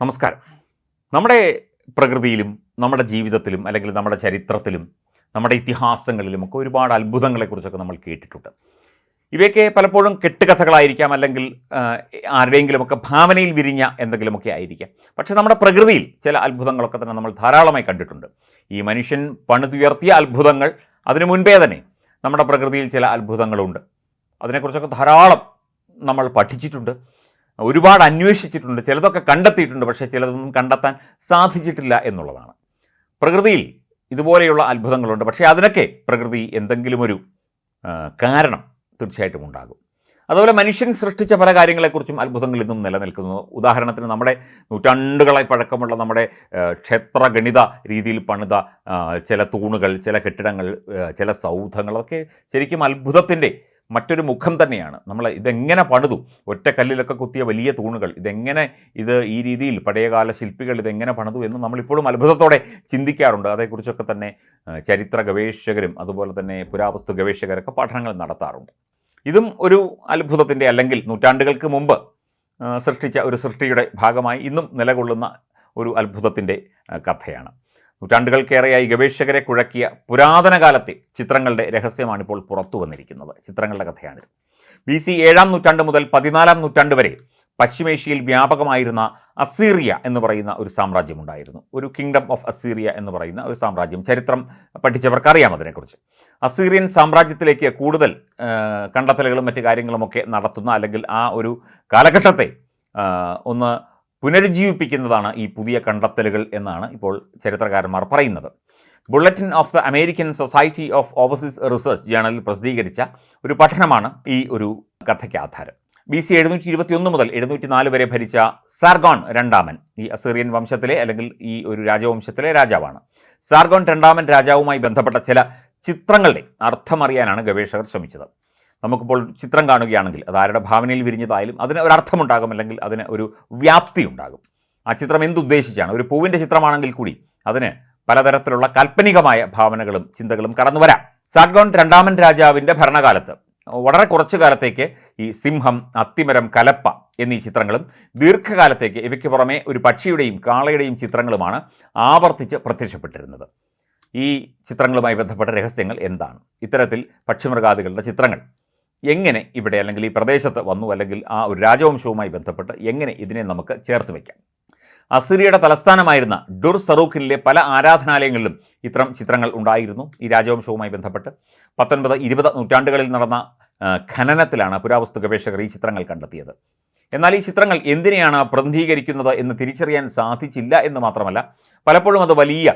നമസ്കാരം. നമ്മുടെ പ്രകൃതിയിലും നമ്മുടെ ജീവിതത്തിലും അല്ലെങ്കിൽ നമ്മുടെ ചരിത്രത്തിലും നമ്മുടെ ഇതിഹാസങ്ങളിലും ഒക്കെ ഒരുപാട് അത്ഭുതങ്ങളെക്കുറിച്ചൊക്കെ നമ്മൾ കേട്ടിട്ടുണ്ട്. ഇവയൊക്കെ പലപ്പോഴും കെട്ടുകഥകളായിരിക്കാം അല്ലെങ്കിൽ ആരുടെയെങ്കിലുമൊക്കെ ഭാവനയിൽ വിരിഞ്ഞ എന്തെങ്കിലുമൊക്കെ ആയിരിക്കാം. പക്ഷേ നമ്മുടെ പ്രകൃതിയിൽ ചില അത്ഭുതങ്ങളൊക്കെ തന്നെ നമ്മൾ ധാരാളമായി കണ്ടിട്ടുണ്ട്. ഈ മനുഷ്യൻ പണിതുയർത്തിയ അത്ഭുതങ്ങൾ അതിനു മുൻപേ തന്നെ നമ്മുടെ പ്രകൃതിയിൽ ചില അത്ഭുതങ്ങളുണ്ട്. അതിനെക്കുറിച്ചൊക്കെ ധാരാളം നമ്മൾ പഠിച്ചിട്ടുണ്ട്. ഒരുപാട് അന്വേഷിച്ചിട്ടുണ്ട് ചിലതൊക്കെ കണ്ടെത്തിയിട്ടുണ്ട് പക്ഷേ ചിലതൊന്നും കണ്ടെത്താൻ സാധിച്ചിട്ടില്ല എന്നുള്ളതാണ്. പ്രകൃതിയിൽ ഇതുപോലെയുള്ള അത്ഭുതങ്ങളുണ്ട് പക്ഷേ അതിനൊക്കെ പ്രകൃതി എന്തെങ്കിലും ഒരു കാരണം തീർച്ചയായിട്ടും ഉണ്ടാകും. അതുപോലെ മനുഷ്യൻ സൃഷ്ടിച്ച പല കാര്യങ്ങളെക്കുറിച്ചും അത്ഭുതങ്ങൾ ഇന്നും നിലനിൽക്കുന്നു. ഉദാഹരണത്തിന് നമ്മുടെ നൂറ്റാണ്ടുകളെ പഴക്കമുള്ള നമ്മുടെ ക്ഷേത്ര ക്ഷേത്രഗണിത രീതിയിൽ പണിത ചില തൂണുകൾ ചില കെട്ടിടങ്ങൾ ചില സൗധങ്ങളൊക്കെ ശരിക്കും അത്ഭുതത്തിന്റെ മറ്റൊരു മുഖം തന്നെയാണ്. നമ്മൾ ഇതെങ്ങനെ പണിതു? ഒറ്റ കല്ലിലൊക്കെ കുത്തിയ വലിയ തൂണുകൾ ഇതെങ്ങനെ ഇത് ഈ രീതിയിൽ പഴയകാല ശില്പികൾ ഇതെങ്ങനെ പണിതു എന്ന് നമ്മളിപ്പോഴും അത്ഭുതത്തോടെ ചിന്തിക്കാറുണ്ട്. അതേക്കുറിച്ചൊക്കെ തന്നെ ചരിത്ര ഗവേഷകരും അതുപോലെ തന്നെ പുരാവസ്തു ഗവേഷകരൊക്കെ പഠനങ്ങൾ നടത്താറുണ്ട്. ഇതും ഒരു അത്ഭുതത്തിന്റെ അല്ലെങ്കിൽ നൂറ്റാണ്ടുകൾക്ക് മുമ്പ് സൃഷ്ടിച്ച ഒരു സൃഷ്ടിയുടെ ഭാഗമായി ഇന്നും നിലകൊള്ളുന്ന ഒരു അത്ഭുതത്തിന്റെ കഥയാണ്. നൂറ്റാണ്ടുകൾക്കേറെയായി ഗവേഷകരെ കുഴക്കിയ പുരാതന കാലത്തെ ചിത്രങ്ങളുടെ രഹസ്യമാണിപ്പോൾ പുറത്തു വന്നിരിക്കുന്നത്. ചിത്രങ്ങളുടെ കഥയാണിത്. ബി സി ഏഴാം നൂറ്റാണ്ട് മുതൽ പതിനാലാം നൂറ്റാണ്ട് വരെ പശ്ചിമേഷ്യയിൽ വ്യാപകമായിരുന്ന അസീറിയ എന്ന് പറയുന്ന ഒരു സാമ്രാജ്യമുണ്ടായിരുന്നു. ഒരു കിങ്ഡം ഓഫ് അസീറിയ എന്ന് പറയുന്ന ഒരു സാമ്രാജ്യം. ചരിത്രം പഠിച്ചവർക്ക് അറിയാം അതിനെക്കുറിച്ച്. അസീറിയൻ സാമ്രാജ്യത്തിലേക്ക് കൂടുതൽ കണ്ടെത്തലുകളും മറ്റു കാര്യങ്ങളുമൊക്കെ നടത്തുന്ന അല്ലെങ്കിൽ ആ ഒരു കാലഘട്ടത്തെ ഒന്ന് പുനരുജ്ജീവിപ്പിക്കുന്നതാണ് ഈ പുതിയ കണ്ടെത്തലുകൾ എന്നാണ് ഇപ്പോൾ ചരിത്രകാരന്മാർ പറയുന്നത്. Bulletin of the American society of overseas research ജേണലിൽ പ്രസിദ്ധീകരിച്ച ഒരു പഠനമാണ് ഈ ഒരു കഥയ്ക്ക് ആധാരം. ബി സി എഴുന്നൂറ്റി ഇരുപത്തിയൊന്ന് മുതൽ എഴുന്നൂറ്റി നാല് വരെ ഭരിച്ച സാർഗോൺ രണ്ടാമൻ ഈ അസീറിയൻ വംശത്തിലെ അല്ലെങ്കിൽ ഈ ഒരു രാജവംശത്തിലെ രാജാവാണ്. സാർഗോൺ രണ്ടാമൻ രാജാവുമായി ബന്ധപ്പെട്ട ചില ചിത്രങ്ങളുടെ അർത്ഥമറിയാനാണ് ഗവേഷകർ ശ്രമിച്ചത്. നമുക്കിപ്പോൾ ചിത്രം കാണുകയാണെങ്കിൽ അത് ആരുടെ ഭാവനയിൽ വിരിഞ്ഞതായാലും അതിന് ഒരർത്ഥമുണ്ടാകും അല്ലെങ്കിൽ അതിന് ഒരു വ്യാപ്തി ഉണ്ടാകും ആ ചിത്രം എന്തുദ്ദേശിച്ചാണ്? ഒരു പൂവിന്റെ ചിത്രമാണെങ്കിൽ കൂടി അതിന് പലതരത്തിലുള്ള കാൽപ്പനികമായ ഭാവനകളും ചിന്തകളും കടന്നു വരാം. സാഡ്ഗോൺ രണ്ടാമൻ രാജാവിന്റെ ഭരണകാലത്ത് വളരെ കുറച്ചു കാലത്തേക്ക് ഈ സിംഹം അത്തിമരം കലപ്പ എന്നീ ചിത്രങ്ങളും ദീർഘകാലത്തേക്ക് ഇവയ്ക്ക് പുറമെ ഒരു പക്ഷിയുടെയും കാളയുടെയും ചിത്രങ്ങളുമാണ് ആവർത്തിച്ച് പ്രത്യക്ഷപ്പെട്ടിരുന്നത്. ഈ ചിത്രങ്ങളുമായി ബന്ധപ്പെട്ട രഹസ്യങ്ങൾ എന്താണ്? ഇത്തരത്തിൽ പക്ഷിമൃഗാദികളുടെ ചിത്രങ്ങൾ. എങ്ങനെ ഇവിടെ അല്ലെങ്കിൽ ഈ പ്രദേശത്ത് വന്നു അല്ലെങ്കിൽ ആ ഒരു രാജവംശവുമായി ബന്ധപ്പെട്ട് എങ്ങനെ ഇതിനെ നമുക്ക് ചേർത്ത് വയ്ക്കാം അസിറിയയുടെ തലസ്ഥാനമായിരുന്ന ഡുർ സറൂഖിലെ പല ആരാധനാലയങ്ങളിലും ഇത്തരം ചിത്രങ്ങൾ ഉണ്ടായിരുന്നു ഈ രാജവംശവുമായി ബന്ധപ്പെട്ട്. പത്തൊൻപത് ഇരുപത് നൂറ്റാണ്ടുകളിൽ നടന്ന ഖനനത്തിലാണ് പുരാവസ്തു ഗവേഷകർ ഈ ചിത്രങ്ങൾ കണ്ടെത്തിയത്. എന്നാൽ ഈ ചിത്രങ്ങൾ എന്തിനെയാണ് പ്രതിനിധീകരിക്കുന്നത് എന്ന് തിരിച്ചറിയാൻ സാധിച്ചില്ല എന്ന് മാത്രമല്ല പലപ്പോഴും അത് വലിയ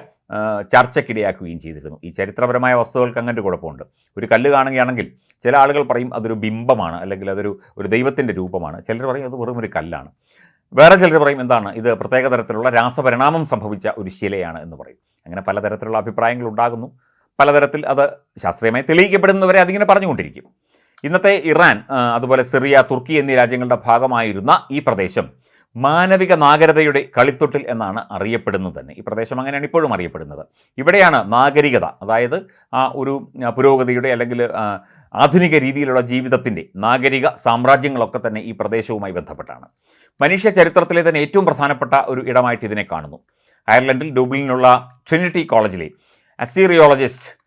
ചർച്ചയ്ക്കിടയാക്കുകയും ചെയ്തിരുന്നു. ഈ ചരിത്രപരമായ വസ്തുക്കൾക്ക് അങ്ങനെ കുഴപ്പമുണ്ട്. ഒരു കല്ല് കാണുകയാണെങ്കിൽ ചില ആളുകൾ പറയും അതൊരു ബിംബമാണ് അല്ലെങ്കിൽ അതൊരു ഒരു ദൈവത്തിന്റെ രൂപമാണ്. ചിലർ പറയും അത് വെറും ഒരു കല്ലാണ്. വേറെ ചിലർ പറയും എന്താണ് ഇത് പ്രത്യേക തരത്തിലുള്ള രാസപരിണാമം സംഭവിച്ച ഒരു ശിലയാണ് എന്ന് പറയും. അങ്ങനെ പലതരത്തിലുള്ള അഭിപ്രായങ്ങൾ ഉണ്ടാകുന്നു. പലതരത്തിൽ അത് ശാസ്ത്രീയമായി തെളിയിക്കപ്പെടുന്നവരെ അതിങ്ങനെ പറഞ്ഞുകൊണ്ടിരിക്കും. ഇന്നത്തെ ഇറാൻ അതുപോലെ സിറിയ തുർക്കി എന്നീ രാജ്യങ്ങളുടെ ഭാഗമായിരുന്ന ഈ പ്രദേശം മാനവിക നാഗരികതയുടെ കളിത്തൊട്ടിൽ എന്നാണ് അറിയപ്പെടുന്നത് തന്നെ. ഈ പ്രദേശം അങ്ങനെയാണ് ഇപ്പോഴും അറിയപ്പെടുന്നത്. ഇവിടെയാണ് നാഗരികത അതായത് ആ ഒരു പുരോഗതിയുടെ അല്ലെങ്കിൽ ആധുനിക രീതിയിലുള്ള ജീവിതത്തിന്റെ നാഗരിക സാമ്രാജ്യങ്ങളൊക്കെ തന്നെ ഈ പ്രദേശവുമായി ബന്ധപ്പെട്ടാണ്. മനുഷ്യ ചരിത്രത്തിലെ തന്നെ ഏറ്റവും പ്രധാനപ്പെട്ട ഒരു ഇടമായിട്ട് ഇതിനെ കാണുന്നു. അയർലൻഡിൽ ഡുബ്ലിനുള്ള ട്രിനിറ്റി കോളേജിലെ അസീറിയോളജിസ്റ്റ്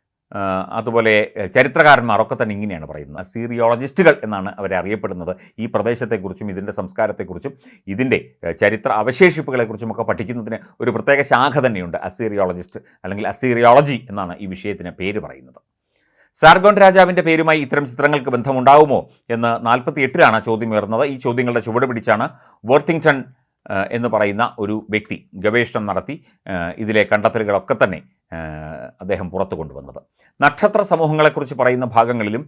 അതുപോലെ ചരിത്രകാരന്മാരൊക്കെ തന്നെ ഇങ്ങനെയാണ് പറയുന്നത്. അസീറിയോളജിസ്റ്റുകൾ എന്നാണ് അവരെ അറിയപ്പെടുന്നത്. ഈ പ്രദേശത്തെക്കുറിച്ചും ഇതിന്റെ സംസ്കാരത്തെക്കുറിച്ചും ഇതിന്റെ ചരിത്ര അവശേഷിപ്പുകളെക്കുറിച്ചും ഒക്കെ പഠിക്കുന്നതിന് ഒരു പ്രത്യേക ശാഖ തന്നെയുണ്ട്. അസീറിയോളജിസ്റ്റ് അല്ലെങ്കിൽ അസീറിയോളജി എന്നാണ് ഈ വിഷയത്തിന് പേര് പറയുന്നത്. സാർഗോൺ രാജാവിന്റെ പേരുമായി ഇത്തരം ചിത്രങ്ങൾക്ക് ബന്ധമുണ്ടാവുമോ എന്ന് നാൽപ്പത്തി എട്ടിലാണ് ചോദ്യം ഉയർന്നത് ഈ ചോദ്യങ്ങളുടെ ചുവട് പിടിച്ചാണ് വർത്തിങ്ടൺ എന്ന് പറയുന്ന ഒരു വ്യക്തി ഗവേഷണം നടത്തി ഇതിലെ കണ്ടെത്തലുകളൊക്കെ തന്നെ അദ്ദേഹം പുറത്തു കൊണ്ടുവന്നത്. നക്ഷത്ര സമൂഹങ്ങളെക്കുറിച്ച് പറയുന്ന ഭാഗങ്ങളിലും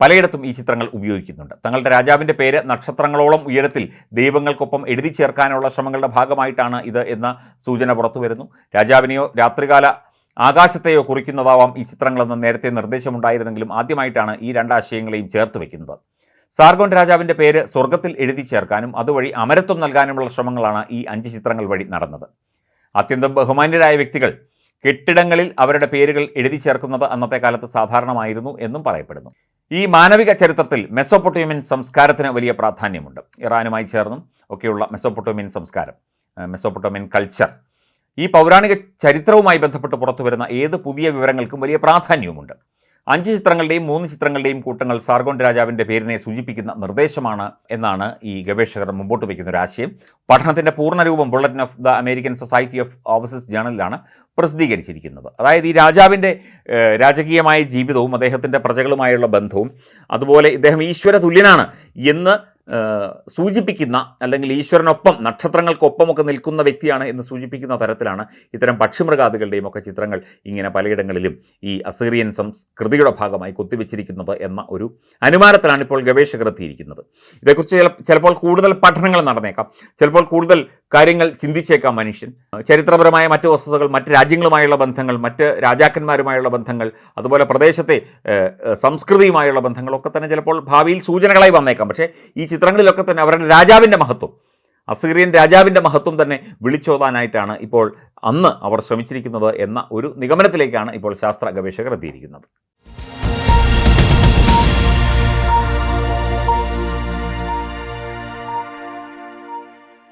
പലയിടത്തും ഈ ചിത്രങ്ങൾ ഉപയോഗിക്കുന്നുണ്ട്. തങ്ങളുടെ രാജാവിന്റെ പേര് നക്ഷത്രങ്ങളോളം ഉയരത്തിൽ ദൈവങ്ങൾക്കൊപ്പം എഴുതി ചേർക്കാനുള്ള ശ്രമങ്ങളുടെ ഭാഗമായിട്ടാണ് ഇത് എന്ന സൂചന പുറത്തു വരുന്നു. രാജാവിനെയോ രാത്രികാല ആകാശത്തെയോ കുറിക്കുന്നതാവാം ഈ ചിത്രങ്ങളെന്ന് നേരത്തെ നിർദ്ദേശമുണ്ടായിരുന്നെങ്കിലും ആദ്യമായിട്ടാണ് ഈ രണ്ടാശയങ്ങളെയും ചേർത്ത് വയ്ക്കുന്നത് സാർഗോൺ രാജാവിന്റെ പേര് സ്വർഗത്തിൽ എഴുതി ചേർക്കാനും അതുവഴി അമരത്വം നൽകാനുമുള്ള ശ്രമങ്ങളാണ് ഈ അഞ്ച് ചിത്രങ്ങൾ വഴി നടന്നത്. അത്യന്തം ബഹുമാന്യരായ വ്യക്തികൾ കെട്ടിടങ്ങളിൽ അവരുടെ പേരുകൾ എഴുതി ചേർക്കുന്നത് അന്നത്തെ കാലത്ത് സാധാരണമായിരുന്നു എന്നും പറയപ്പെടുന്നു. ഈ മാനവിക ചരിത്രത്തിൽ മെസ്സോപ്പൊട്ടേമിയൻ സംസ്കാരത്തിന് വലിയ പ്രാധാന്യമുണ്ട്. ഇറാനുമായി ചേർന്നും ഒക്കെയുള്ള മെസ്സോപ്പൊട്ടേമിയൻ സംസ്കാരം മെസ്സോപ്പൊട്ടോമിയൻ കൾച്ചർ. ഈ പൗരാണിക ചരിത്രവുമായി ബന്ധപ്പെട്ട് പുറത്തു വരുന്ന ഏത് പുതിയ വിവരങ്ങൾക്കും വലിയ പ്രാധാന്യവുമുണ്ട്. അഞ്ച് ചിത്രങ്ങളുടെയും മൂന്ന് ചിത്രങ്ങളുടെയും കൂട്ടങ്ങൾ സാർഗോണ്ട് രാജാവിന്റെ പേരിനെ സൂചിപ്പിക്കുന്ന നിർദ്ദേശമാണ് എന്നാണ് ഈ ഗവേഷകർ മുമ്പോട്ട് വയ്ക്കുന്ന ഒരു ആശയം. പഠനത്തിന്റെ പൂർണരൂപം bulletin of the American society of offices ജേണലിലാണ് പ്രസിദ്ധീകരിച്ചിരിക്കുന്നത്. അതായത് ഈ രാജാവിന്റെ രാജകീയമായ ജീവിതവും അദ്ദേഹത്തിന്റെ പ്രജകളുമായുള്ള ബന്ധവും അതുപോലെ ഇദ്ദേഹം ഈശ്വര തുല്യനാണ് എന്ന് സൂചിപ്പിക്കുന്ന അല്ലെങ്കിൽ ഈശ്വരനൊപ്പം നക്ഷത്രങ്ങൾക്കൊപ്പമൊക്കെ നിൽക്കുന്ന വ്യക്തിയാണ് എന്ന് സൂചിപ്പിക്കുന്ന തരത്തിലാണ് ഇത്തരം പക്ഷിമൃഗാദികളുടെയും ഒക്കെ ചിത്രങ്ങൾ ഇങ്ങനെ പലയിടങ്ങളിലും ഈ അസീറിയൻ സംസ്കൃതിയുടെ ഭാഗമായി കൊത്തിവെച്ചിരിക്കുന്നത് എന്ന ഒരു അനുമാനത്തിലാണ് ഇപ്പോൾ ഗവേഷകർ എത്തിയിരിക്കുന്നത്. ഇതേക്കുറിച്ച് ചില ചിലപ്പോൾ കൂടുതൽ പഠനങ്ങൾ നടന്നേക്കാം. ചിലപ്പോൾ കൂടുതൽ കാര്യങ്ങൾ ചിന്തിച്ചേക്കാം മനുഷ്യൻ. ചരിത്രപരമായ മറ്റ് വസ്തുതകൾ മറ്റ് രാജ്യങ്ങളുമായുള്ള ബന്ധങ്ങൾ മറ്റ് രാജാക്കന്മാരുമായുള്ള ബന്ധങ്ങൾ അതുപോലെ പ്രദേശത്തെ സംസ്കൃതിയുമായുള്ള ബന്ധങ്ങളൊക്കെ തന്നെ ചിലപ്പോൾ ഭാവിയിൽ സൂചനകളായി വന്നേക്കാം. പക്ഷേ ഈ ചിത്രങ്ങളിലൊക്കെ തന്നെ അവരുടെ രാജാവിന്റെ മഹത്വം അസീറിയൻ രാജാവിന്റെ മഹത്വം തന്നെ വിളിച്ചോതാനായിട്ടാണ് ഇപ്പോൾ അന്ന് അവർ ശ്രമിച്ചിരിക്കുന്നത് എന്ന ഒരു നിഗമനത്തിലേക്കാണ് ഇപ്പോൾ ശാസ്ത്ര ഗവേഷകർ എത്തിയിരിക്കുന്നത്.